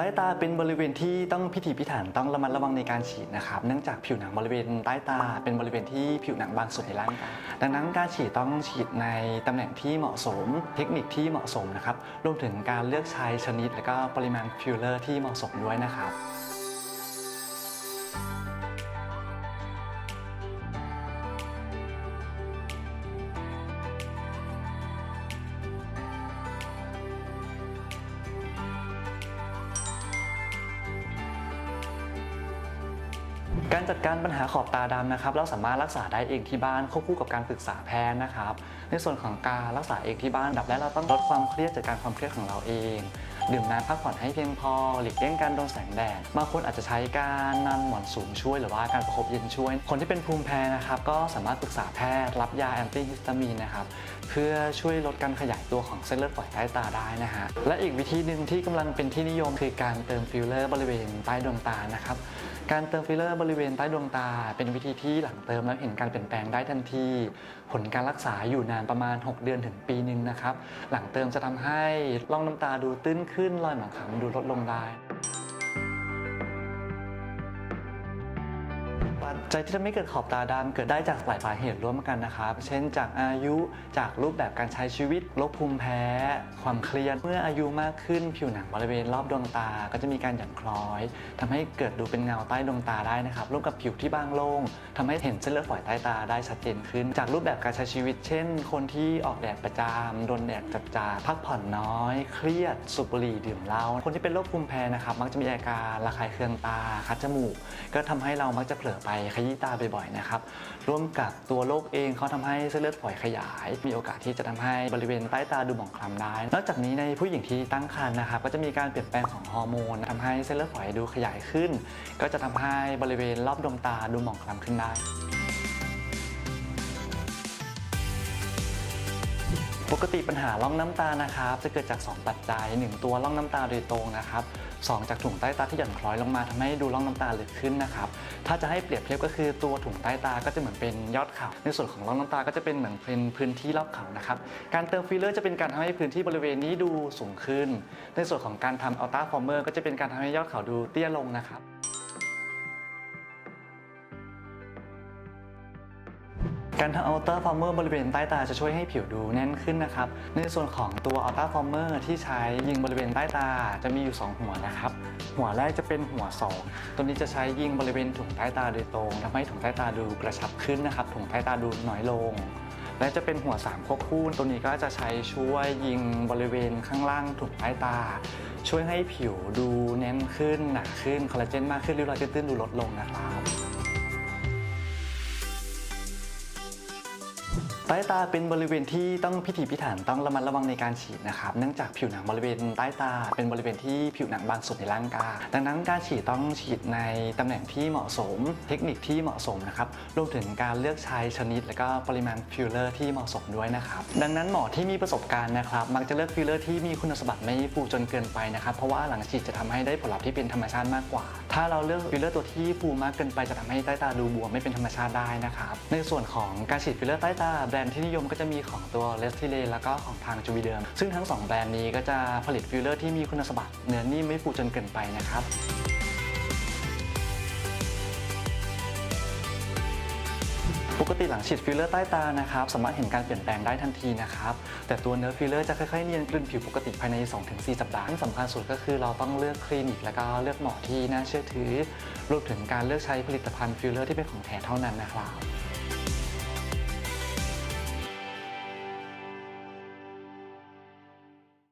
ต้ตาเป็นบริเวณที่ต้องพิถีพิถันต้องระมัดระวังในการฉีดนะครับเนื่องจากผิวหนังบริเวณใต้ตาเป็นบริเวณที่ผิวหนังบางส่วนในร่างกายดังนั้นการฉีดต้องฉีดในตำแหน่งที่เหมาะสม เทคนิคที่เหมาะสมนะครับรวมถึงการเลือกใช้ชนิด และก็ปริมาณฟิลเลอร์ที่เหมาะสมด้วยนะครับ การจัดการปัญหาขอบตาดำนะครับ เราสามารถรักษาได้เองที่บ้านควบคู่กับการปรึกษาแพทย์นะครับ ในส่วนของการรักษาเองที่บ้านดับแรกเราต้องลดความเครียดจากการความเครียดของเราเอง ดื่มน้ำพักผ่อนให้เพียงพอหลีกเลี่ยงการโดนแสงแดดบางคนอาจจะใช้การนอนหมอนสูงช่วย หรือว่าการประคบเย็นช่วย คนที่เป็นภูมิแพ้นะครับก็สามารถปรึกษาแพทย์รับยาแอนตี้ฮิสตามีนนะครับเพื่อช่วยลดการขยายตัวของเส้นเลือดฝอยใต้ตาได้นะฮะและอีกวิธีหนึ่งที่กำลังเป็นที่นิยมคือการเติมฟิลเลอร์บริเวณใต้ดวงตานะครับการเติมฟิลเลอร์บริเวณใต้ดวงตา เป็นวิธีที่หลังเติมแล้วเห็นการเปลี่ยนแปลงได้ทันที ผลการรักษาอยู่นานประมาณ 6 เดือนถึงปีหนึ่งนะครับ หลังเติมจะทำให้ร่องน้ำตาดูตื้นขึ้นรอยหมองคล้ำดูลดลงได้ ปัจที่ทำให้เกิดขอบตาดำเกิดได้จากหลายสาเหตุร่วมกันนะครับ เช่น จากอายุจากรูปแบบการใช้ชีวิตโรคภูมิแพ้ ความเครียดเมื่ออายุมากขึ้นผิวหนังบริเวณรอบดวงตา ก็จะมีการหย่อนคล้อยทำให้เกิดดูเป็นเงาใต้ดวงตาได้นะครับร่วมกับผิวที่บางโล่งทำให้เห็นเส้นเลือดฝอยใต้ตาได้ชัดเจนขึ้น จากรูปแบบการใช้ชีวิต เช่น คนที่ออกแดดประจำโดนแดดจัดจาพักผ่อนน้อย เครียดสูบบุหรี่ดื่มเหล้าคนที่เป็นโรคภูมิแพ้นะครับมักจะมีอาการระคายเคืองตาคัดจมูก ก็ทำให้เรามักจะเผลอไปขยี้ตาบ่อยๆนะครับร่วมกับตัวโรคเองเขาทำให้เส้นเลือดฝอยขยาย มีโอกาสที่จะทำให้บริเวณใต้ตาดูหมองคล้ำได้ นอกจากนี้ในผู้หญิงที่ตั้งครรภ์นะครับก็จะมีการเปลี่ยนแปลงของฮอร์โมนทำให้เส้นเลือดฝอยดูขยายขึ้น ก็จะทำให้บริเวณรอบดวงตาดูหมองคล้ำขึ้นได้ ปกติปัญหาร่องน้ำตานะครับจะเกิดจาก 2 ปัจจัย 1 ตัวร่องน้ำตาโดยตรงนะครับสองจากถุงใต้ตาที่หย่อนคล้อยลงมาทำให้ดูร่องน้ำตาลึกขึ้นนะครับถ้าจะให้เปรียบเทียบก็คือตัวถุงใต้ตาก็จะเหมือนเป็นยอดเขาในส่วนของร่องน้ำตาก็จะเป็นเหมือนเป็นพื้นที่รอบเขานะครับการเติมฟิลเลอร์จะเป็นการทำให้พื้นที่บริเวณนี้ดูสูงขึ้น ในส่วนของการทำอัลต้าฟอร์เมอร์ก็จะเป็นการทำให้ยอดเขาดูเตี้ยลงนะครับ การทำอัลต้าฟอร์เมอร์บริเวณใต้ตาจะช่วยให้ผิวดูแน่นขึ้นนะครับ ในส่วนของตัวอัลต้าฟอร์เมอร์ที่ใช้ยิงบริเวณใต้ตาจะมีอยู่ 2 หัวนะครับ หัวแรกจะเป็นหัว 2 ตัวนี้จะใช้ยิงบริเวณถุงใต้ตาโดยตรงทำให้ถุงใต้ตาดูกระชับขึ้นนะครับ ถุงใต้ตาดูน้อยลง และจะเป็นหัว 3 ควบคู่ ตัวนี้ก็จะใช้ช่วยยิงบริเวณข้างล่างถุงใต้ตาช่วยให้ผิวดูแน่นขึ้นหนาขึ้นคอลลาเจนมากขึ้นริ้วรอยตื้นๆดูลดลงนะครับ ใต้ตาเป็นบริเวณที่ต้องพิถีพิถันต้องระมัดระวังในการฉีดนะครับเนื่องจากผิวหนังบริเวณใต้ตา เป็นบริเวณที่ผิวหนังบางส่วนในร่างกายดังนั้นการฉีดต้องฉีดในตำแหน่งที่เหมาะสม เทคนิคที่เหมาะสมนะครับรวมถึงการเลือกใช้ชนิด และก็ปริมาณฟิลเลอร์ที่เหมาะสมด้วยนะครับดังนั้นหมอที่มีประสบการณ์นะครับมักจะเลือกฟิลเลอร์ที่มีคุณสมบัติไม่ฟูจนเกินไปนะครับเพราะว่าหลังฉีดจะทำให้ได้ผลลัพธ์ที่เป็นธรรมชาติมากกว่า ถ้าเราเลือกฟิลเลอร์ตัวที่ฟูมากเกินไปจะทำให้ใต้ตาดูบวมไม่เป็นธรรมชาติได้นะครับในส่วนของการฉีดฟิลเลอร์ใต้ตาแบรนด์ที่นิยมก็จะมีของตัวเลสทิเลแล้วก็ของทางจูวีเดิม ซึ่งทั้งสองแบรนด์นี้ก็จะผลิตฟิลเลอร์ที่มีคุณสมบัติเนื้อนิ่มไม่ฟูจนเกินไปนะครับปกติหลังฉีดฟิลเลอร์ใต้ตานะครับสามารถเห็นการเปลี่ยนแปลงได้ทันทีนะครับแต่ตัวเนื้อฟิลเลอร์จะค่อยๆเนียนกลืนผิวปกติภายใน 2-4 สัปดาห์ที่สำคัญสุดก็คือเราต้องเลือกคลินิก แล้วก็เลือกหมอที่น่าเชื่อถือรวมถึงการเลือกใช้ผลิตภัณฑ์ฟิลเลอร์ที่เป็นของแท้เท่านั้นนะครับ